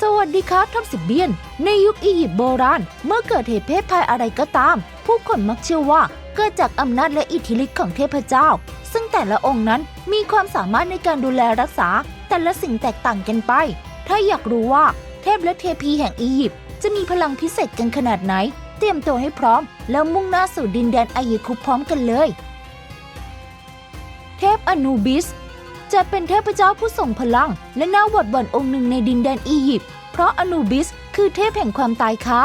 สวัสดีครับท่านสิบเบียน ในยุคอียิปต์โบราณ เมื่อเกิดเหตุเพศภัยอะไรก็ตาม ผู้คนมักเชื่อว่าเกิดจากอำนาจและอิทธิฤทธิ์ของเทพเจ้า ซึ่งแต่ละองค์นั้นมีความสามารถในการดูแลรักษา แต่ละสิ่งแตกต่างกันไป ถ้าอยากรู้ว่าเทพและเทพีแห่งอียิปต์จะมีพลังพิเศษกันขนาดไหน เตรียมตัวให้พร้อม แล้วมุ่งหน้าสู่ดินแดนอายิคุปพร้อมกันเลย เทพอนูบิส จะเป็นเทพเจ้าผู้ทรงพลัง และน่าหวดหวั่นองค์หนึ่งในดินแดนอียิปต์เพราะอนูบิส คือเทพแห่งความตายค่า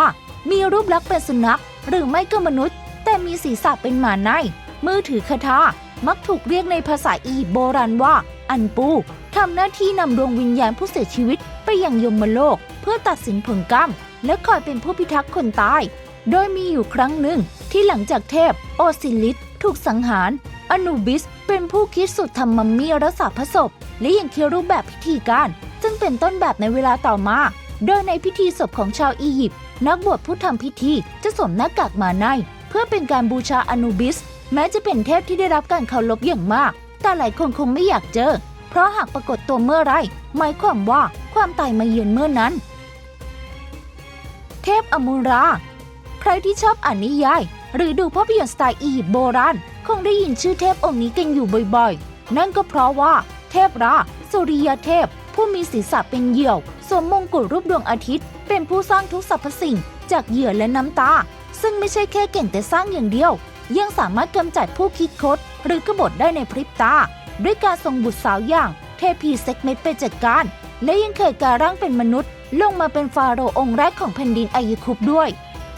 มีรูปลักษณ์เป็นสุนัข หรือไม่ก็มนุษย์ แต่มีศีรษะเป็นหมาใน มือถือคาถามักถูกเรียกในภาษาอียิปต์โบราณว่า อันปูทำหน้าที่นำดวงวิญญาณผู้เสียชีวิตไปยังยมโลก เพื่อตัดสินผลกรรม และคอยเป็นผู้พิทักษ์คนตาย โดยมีอยู่ครั้งหนึ่งที่หลังจากเทพโอซิลิสถูกสังหาร อนูบิสเป็นผู้คิดสุดทำมัมมี่รักษาพระศพ และยังคิดรูปแบบพิธีการ ซึ่งเป็นต้นแบบในเวลาต่อมา โดยในพิธีศพของชาวอียิปต์นักบวชผู้ทำพิธีจะสวมหน้ากากมาใน เพื่อเป็นการบูชาอนูบิส แม้จะเป็นเทพที่ได้รับการเคารพอย่างมาก แต่หลายคนคงไม่อยากเจอ เพราะหากปรากฏตัวเมื่อไรหมายความว่าความตายมาเยือนเมื่อนั้น เทพอมุนรา ใครที่ชอบอ่านนิยาย หรือดูภาพยนตร์สไตล์อียิปต์โบราณ คงได้ยินชื่อเทพองค์นี้กันอยู่บ่อยๆ นั่นก็เพราะว่า เทพราสุริยเทพ ผู้มีศีรษะเป็นเหยี่ยวสวมมงกุฎรูปดวงอาทิตย์ เป็นผู้สร้างทุกสรรพสิ่ง จากเหยื่อและน้ำตา ซึ่งไม่ใช่แค่เก่งแต่สร้างอย่างเดียว ยังสามารถกำจัดผู้คิดคด หรือกบฏได้ในพริบตา ด้วยการส่งบุตรสาวอย่าง เทพีเซ็กเมตไปจัดการ และยังเคยการร่างเป็นมนุษย์ ลงมาเป็นฟาโรห์องค์แรกของแผ่นดินอายุคุปด้วย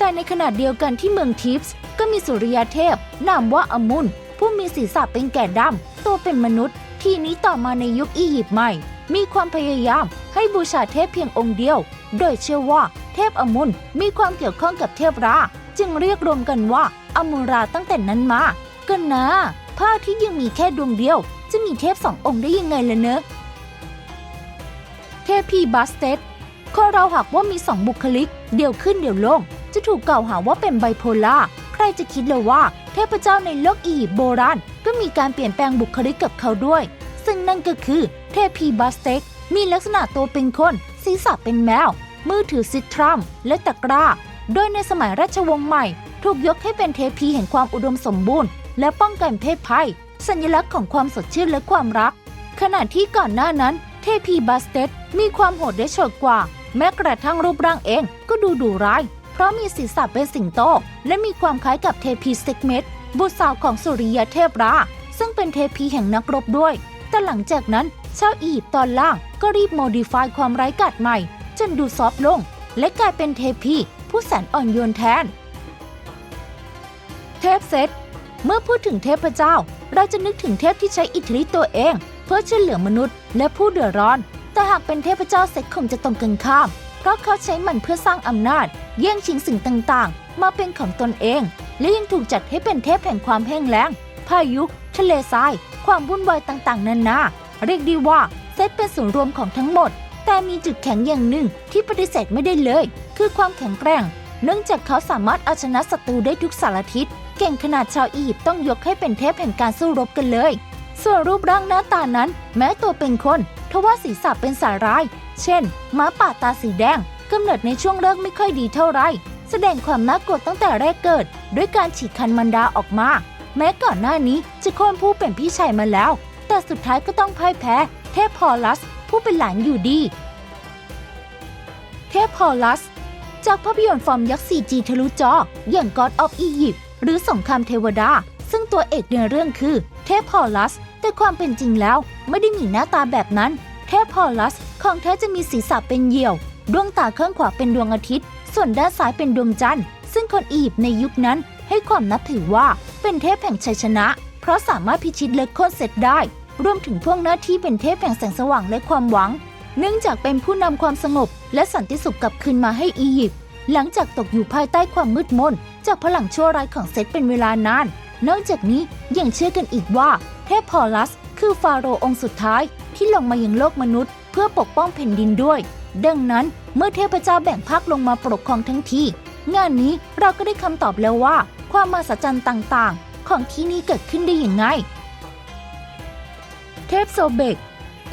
แต่ในขณะเดียวกันที่เมืองทิฟส์ก็มีสุริยเทพ นามว่าอมุนผู้มีศีรษะเป็นแก่ดำตัวเป็นมนุษย์ ทีนี้ต่อมาในยุคอียิปต์ใหม่ มีความพยายามให้บูชาเทพเพียงองค์เดียว โดยเชื่อว่าเทพอมุนมีความเกี่ยวข้องกับเทพรา จึงเรียกรวมกันว่าอมุราตั้งแต่นั้นมาก็นะพระอาทิตย์ยังมีแค่ดวงเดียว จะมีเทพสององค์ได้ยังไงล่ะเนอะเทพีบัสเตตคนเราหากว่ามีสองบุคลิก เดี๋ยวขึ้นเดี๋ยวลง จะถูกกล่าวหาว่าเป็นไบโพล่า ใครจะคิดเลยว่า เทพเจ้าในโลกอียิปต์โบราณก็มีการเปลี่ยนแปลงบุคลิกกับเขาด้วย ซึ่งนั่นก็คือเทพีบัสเต็ก มีลักษณะตัวเป็นคน ศีรษะเป็นแมว มือถือซิตรัม และตะกร้า โดยในสมัยราชวงศ์ใหม่ ถูกยกให้เป็นเทพีแห่งความอุดมสมบูรณ์ และป้องกันเพศภัย สัญลักษณ์ของความสดชื่นและความรัก ขณะที่ก่อนหน้านั้น เทพีบัสเต็ตมีความโหดได้โฉดกว่า แม้กระทั่งรูปร่างเองก็ดูดุร้าย เพราะมีศีรษะเป็นสิงโต และมีความคล้ายกับเทพีเซกเมตบุตรสาวของสุริยเทพรา ซึ่งเป็นเทพีแห่งนักรบด้วย แต่หลังจากนั้นชาวอียิปต์ตอนล่างก็รีบโมดิฟายความไร้กาดใหม่ จนดูซอฟลง และกลายเป็นเทพีผู้แสนอ่อนโยนแทน เทพเซตเมื่อพูดถึงเทพเจ้า เราจะนึกถึงเทพที่ใช้อิทธิฤทธิ์ตัวเอง เพื่อช่วยเหลือมนุษย์ และผู้เดือดร้อน แต่หากเป็นเทพเจ้าเซ็กคงจะตรงกันข้าม เพราะเขาใช้มันเพื่อสร้างอำนาจ แย่งชิงสิ่งต่างๆ มาเป็นของตนเอง และยังถูกจัดให้เป็นเทพแห่งความแห้งแล้ง พายุ ทะเลทราย ความวุ่นวายต่างๆ นานา เรียกได้ว่าเซตเป็นศูนย์รวมของทั้งหมด แต่มีจุดแข็งอย่างหนึ่งที่ปฏิเสธไม่ได้เลย คือความแข็งแกร่ง เนื่องจากเขาสามารถเอาชนะศัตรูได้ทุกสารทิศ เก่งขนาดชาวอียิปต์ต้องยกให้เป็นเทพแห่งการสู้รบกันเลย ส่วนรูปร่างหน้าตานั้น แม้ตัวเป็นคนทว่าศีรษะเป็นสาร้าย เช่นม้าป่าตาสีแดงกำเนิดในช่วงเลิกไม่ค่อยดีเท่าไรแสดงความน่ากลัวตั้งแต่แรกเกิด ด้วยการฉีกคันมันดาออกมา แม้ก่อนหน้านี้จะโค่นผู้เป็นพี่ชายมาแล้ว แต่สุดท้ายก็ต้องพ่ายแพ้ เทพพอลัส ผู้เป็นหลานอยู่ดี เทพพอลัส จากภาพยนตร์ฟอร์มยักษ์ 4G ทะลุจออย่าง God of Egypt หรือสงครามเทวดา ซึ่งตัวเอกในเรื่องคือเทพพอลัส แต่ความเป็นจริงแล้วไม่ได้มีหน้าตาแบบนั้น เทพพอลัสของแท้จะมีศีรษะเป็นเหยี่ยว ดวงตาข้างขวาเป็นดวงอาทิตย์ ส่วนด้านซ้ายเป็นดวงจันทร์ ซึ่งคนอียิปต์ในยุคนั้น ให้ความนับถือว่าเป็นเทพแห่งชัยชนะ เพราะสามารถพิชิตเล็กโค่นเสร็จได้ รวมถึงพ่วงหน้าที่เป็นเทพแห่งแสงสว่างและความหวัง เนื่องจากเป็นผู้นำความสงบ และสันติสุขกลับคืนมาให้อียิปต์หลังจากตกอยู่ภายใต้ความมืดมนจากพลังชั่วร้ายของเซตเป็นเวลานาน นอกจากนี้ยังเชื่อกันอีกว่า เทพพอลัส คือฟาโรห์องค์สุดท้ายที่ลงมายังโลกมนุษย์ เพื่อปกป้องแผ่นดินด้วย ดังนั้นเมื่อเทพเจ้าแบ่งภาคลงมาปกครองทั้งทีงานนี้เราก็ได้คำตอบแล้วว่า ความมหัศจรรย์ต่างๆ ของที่นี่เกิดขึ้นได้อย่างไง เทพโซเบก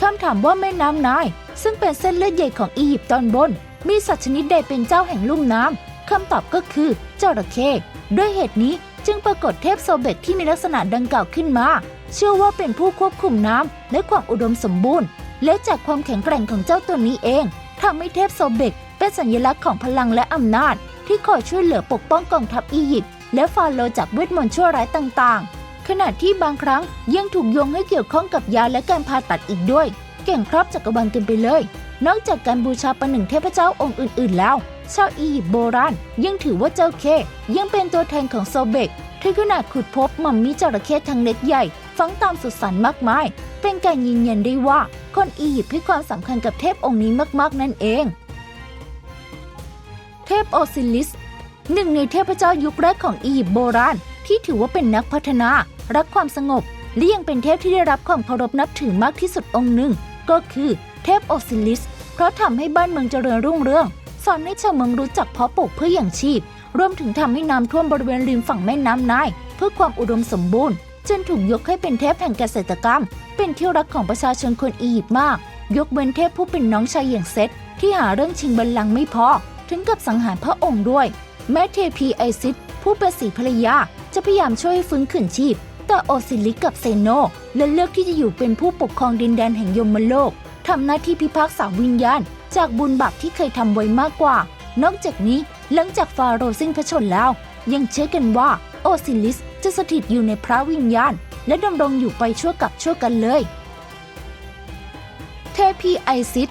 คำถามว่าแม่น้ำนาย ซึ่งเป็นเส้นเลือดใหญ่ของอียิปต์ตอนบน มีสัตว์ชนิดใดเป็นเจ้าแห่งลุ่มน้ำคำตอบก็คือจระเข้ด้วยเหตุนี้ จึงปรากฏเทพโซเบตที่มีลักษณะดังกล่าวขึ้นมา เชื่อว่าเป็นผู้ควบคุมน้ำและความอุดมสมบูรณ์ และจากความแข็งแกร่งของเจ้าตัวนี้เองทำให้เทพโซเบตเป็นสัญลักษณ์ของพลังและอำนาจ ที่คอยช่วยเหลือปกป้องกองทัพอียิปต์และฟาโรห์จากเวทมนต์ชั่วร้ายต่างๆ ขณะที่บางครั้งยังถูกโยงให้เกี่ยวข้องกับยาและการผ่าตัดอีกด้วย เก่งครอบจักรวาลกันไปเลย นอกจากการบูชาประหนึ่งเทพเจ้าองค์อื่น ๆ แล้ว ชาวอียิปต์โบราณยังถือว่าเจ้าเค ยังเป็นตัวแทนของโซเบกที่ขนาดขุดพบมัมมี่จระเข้ทั้งเล็กใหญ่ฝังตามสุสานมากมาย เป็นการยืนยันได้ว่า คนอียิปต์ให้ความสำคัญกับเทพองค์นี้มากๆนั่นเอง เทพโอซิลิส หนึ่งในเทพเจ้ายุคแรกของอียิปต์โบราณ ที่ถือว่าเป็นนักพัฒนา รักความสงบ และยังเป็นเทพที่ได้รับความเคารพนับถือมากที่สุดองค์หนึ่ง ก็คือเทพโอซิลิส เพราะทำให้บ้านเมืองเจริญรุ่งเรือง สอนให้ชาวเมืองรู้จักเพาะปลูกเพื่ออย่างชีพ รวมถึงทำให้น้ำท่วมบริเวณริมฝั่งแม่น้ำไนาย เพื่อความอุดมสมบูรณ์ จนถูกยกให้เป็นเทพแห่งเกษตรกรรม เป็นที่รักของประชาชนคนอียิปต์มาก ยกเว้นเทพผู้เป็นน้องชายอย่างเซตที่หาเรื่องชิงบัลลังก์ไม่พอ ถึงกับสังหารพระองค์ด้วย แม้เทพีไอซิสผู้เป็นสีภรรยาจะพยายามช่วยฟื้นคืนชีพ แต่โอซิลิสกับเซโนและเลือกที่จะอยู่เป็นผู้ปกครองดินแดนแห่งยมโลกทำหน้าที่พิพากษาวิญญาณ จากบุญบาปที่เคยทำไว้มากกว่า นอกจากนี้หลังจากฟาโรห์สิ้นพระชนแล้ว ยังเชื่อกันว่าโอซิลิสจะสถิตอยู่ในพระวิญญาณ และดำรงอยู่ไปชั่วกับชั่วกันเลย เทพีไอซิส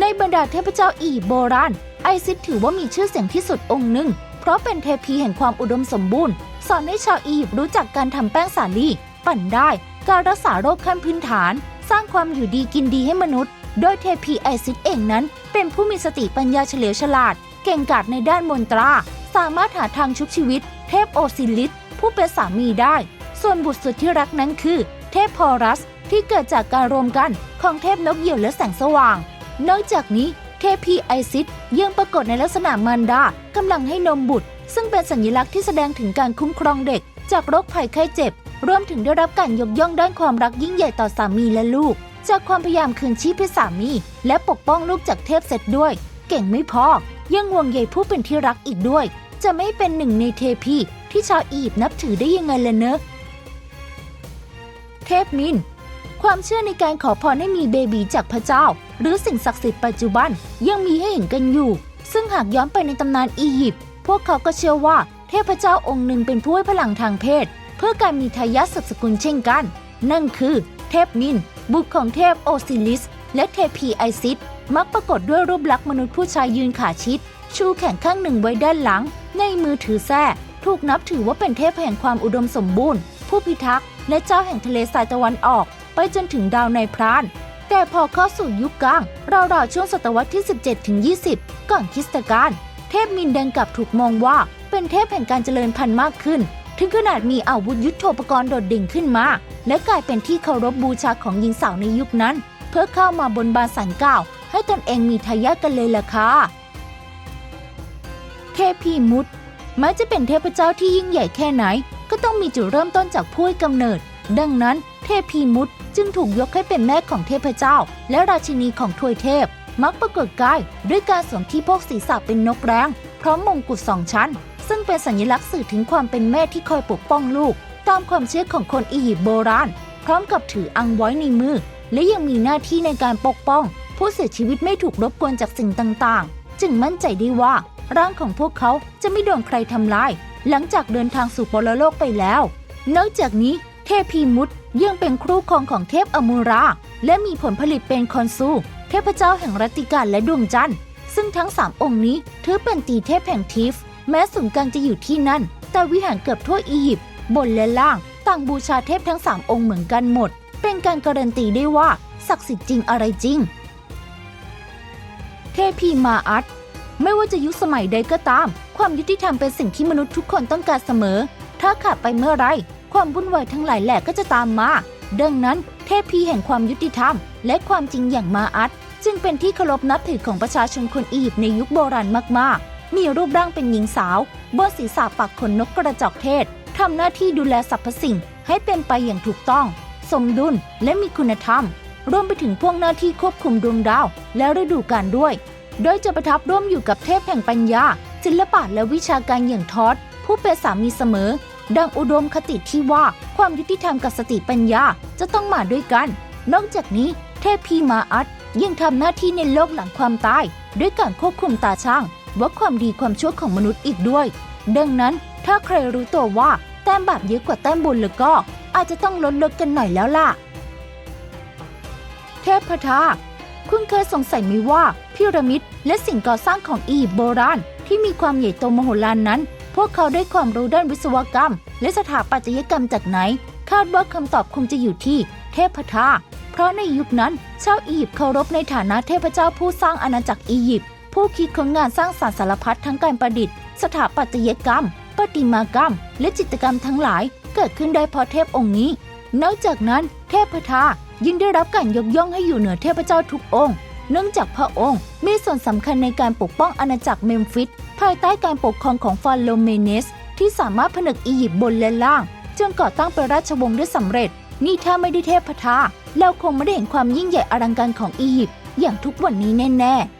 ในบรรดาเทพเจ้าอียิปต์โบราณ ไอซิสถือว่ามีชื่อเสียงที่สุดองค์หนึ่ง เพราะเป็นเทพีแห่งความอุดมสมบูรณ์ สอนให้ชาวอียิปต์รู้จักการทำแป้งสาลี ปั่นได้ การรักษาโรคขั้นพื้นฐาน สร้างความอยู่ดีกินดีให้มนุษย์ โดยเทพีไอซิสเองนั้น เป็นผู้มีสติปัญญาเฉลียวฉลาด เก่งกาจในด้านมนตรา สามารถหาทางชุบชีวิต เทพโอซิลิสผู้เป็นสามีได้ ส่วนบุตรสุดที่รักนั้นคือ เทพพอรัสที่เกิดจากการรวมกันของเทพนกเหยี่ยวและแสงสว่าง นอกจากนี้เทพีไอซิสยังปรากฏในลักษณะมารดากำลังให้นมบุตร ซึ่งเป็นสัญลักษณ์ที่แสดงถึงการคุ้มครองเด็ก จากโรคภัยไข้เจ็บ รวมถึงได้รับการยกย่องด้านความรักยิ่งใหญ่ต่อสามีและลูก จากความพยายามคืนชีพให้สามี และปกป้องลูกจากเทพเสร็จด้วย เก่งไม่พอ ยังห่วงใยผู้เป็นที่รักอีกด้วย จะไม่เป็นหนึ่งในเทพีที่ชาวอียิปต์นับถือได้ยังไงล่ะเนอะเทพมิน ความเชื่อในการขอพรให้มีเบบีจากพระเจ้า หรือสิ่งศักดิ์สิทธิ์ปัจจุบันยังมีให้เห็นกันอยู่ ซึ่งหากย้อนไปในตำนานอียิปต์พวกเขาก็เชื่อว่าเทพเจ้าองค์หนึ่งเป็นผู้ให้พลังทางเพศ เพื่อการมีทายาทสืบสกุลเช่นกัน นั่นคือ เทพมิน บุตรของเทพโอซิลิส และเทพีไอซิสมักปรากฏด้วยรูปลักษณ์มนุษย์ผู้ชายยืนขาชิด ชูแขนข้างหนึ่งไว้ด้านหลัง ในมือถือแส้ถูกนับถือว่าเป็นเทพแห่งความอุดมสมบูรณ์ ผู้พิทักษ์และเจ้าแห่งทะเลทรายตะวันออก ไปจนถึงดาวในพราน แต่พอเข้าสู่ยุคกลางราวๆช่วงศตวรรษที่ 17ถึง20 ก่อนคริสตกาลเทพมินดังกลับถูกมองว่าเป็นเทพแห่งการเจริญพันธุ์มากขึ้น ถึงขนาดมีอาวุธยุทโธปกรณ์โดดเด่นขึ้นมา และกลายเป็นที่เคารพบูชาของหญิงสาวในยุคนั้น เพื่อเข้ามาบนบานสันกล่าว ให้ตนเองมีทายาทกันเลยล่ะค่ะเทพีมุตแม้จะเป็นเทพเจ้าที่ยิ่งใหญ่แค่ไหน ก็ต้องมีจุดเริ่มต้นจากผู้ให้กำเนิด ดังนั้นเทพีมุตจึงถูกยกให้เป็นแม่ของเทพเจ้า และราชินีของทวยเทพ มักปรากฏกายด้วยการสวมที่พกศีรษะเป็นนกแร้งพร้อมมงกุฎสองชั้น ซึ่งเป็นสัญลักษณ์สื่อถึงความเป็นแม่ที่คอยปกป้องลูก ตามความเชื่อของคนอียิปต์โบราณ พร้อมกับถืออังไว้ในมือ และยังมีหน้าที่ในการปกป้อง ผู้เสียชีวิตไม่ถูกรบกวนจากสิ่งต่างๆ จึงมั่นใจได้ว่า ร่างของพวกเขาจะไม่โดนใครทำลาย หลังจากเดินทางสู่ปรโลกไปแล้ว นอกจากนี้เทพีมุตยังเป็นครูครองของเทพอมูรา และมีผลผลิตเป็นคอนซูเทพเจ้าแห่งรัตติการและดวงจันทร์ซึ่งทั้งสามองค์นี้ถือเป็นตีเทพแห่งทิฟ แม้ศูนย์กลางจะอยู่ที่นั่น แต่วิหารเกือบทั่วอียิปต์บนและล่าง ต่างบูชาเทพทั้งสามองค์เหมือนกันหมด เป็นการการันตีได้ว่า ศักดิ์สิทธิ์จริงอะไรจริง เทพีมาอัตไม่ว่าจะยุคสมัยใดก็ตาม ความยุติธรรมเป็นสิ่งที่มนุษย์ทุกคนต้องการเสมอ ถ้าขาดไปเมื่อไร ความวุ่นวายทั้งหลายแหล่ก็จะตามมา ดังนั้น เทพีแห่งความยุติธรรม และความจริงอย่างมาอัตจึงเป็นที่เคารพนับถือของประชาชนคนอียิปต์ในยุคโบราณมากๆ มีรูปร่างเป็นหญิงสาวบนศีรษะปักขนนกกระจอกเทศทำหน้าที่ดูแลสรรพสิ่งให้เป็นไปอย่างถูกต้อง สมดุลและมีคุณธรรม รวมไปถึงพวกหน้าที่ควบคุมดวงดาว และฤดูกาลด้วย โดยจะประทับร่วมอยู่กับเทพแห่งปัญญา ศิลปะและวิชาการอย่างทอดผู้เป็นสามีเสมอ ดังอุดมคติที่ว่าความยุติธรรมกับสติปัญญาจะต้องมาด้วยกัน นอกจากนี้เทพพีมาอัตยังทำหน้าที่ในโลกหลังความตาย ด้วยการควบคุมตาช่าง ว่าความดีความชั่วของมนุษย์อีกด้วย ดังนั้นถ้าใครรู้ตัวว่าแต้มบาปเยอะกว่าแต้มบุญแล้วก็ อาจจะต้องลดลดกันหน่อยแล้วล่ะ เทพทาคุณเคยสงสัยไหมว่าพีระมิดและสิ่งก่อสร้างของอียิปต์โบราณ ที่มีความใหญ่โตมโหฬารนั้น พวกเขาได้ความรู้ด้านวิศวกรรม และสถาปัตยกรรมจากไหน คาดว่าคำตอบคงจะอยู่ที่เทพทาเพราะในยุคนั้นชาวอียิปต์เคารพในฐานะเทพเจ้าผู้สร้างอาณาจักรอียิปต์ ผู้คิดค้นงานสร้างสรรค์สารพัดทั้งการประดิษฐ์ สถาปัตยกรรม ประติมากรรม และจิตรกรรมทั้งหลาย เกิดขึ้นได้เพราะเทพองค์นี้ นอกจากนั้น เทพทายังได้รับการยกย่องให้อยู่เหนือเทพเจ้าทุกองค์ เนื่องจากพระองค์ มีส่วนสำคัญในการปกป้องอาณาจักรเมมฟิสภายใต้การปกครองของฟาโรห์เมเนส ที่สามารถผนึกอียิปต์บนและล่างจนก่อตั้งเป็นราชวงศ์ได้สำเร็จ นี่ถ้าไม่ได้เทพทาเราคงไม่ได้เห็นความยิ่งใหญ่อลังการของอียิปต์อย่างทุกวันนี้แน่ๆ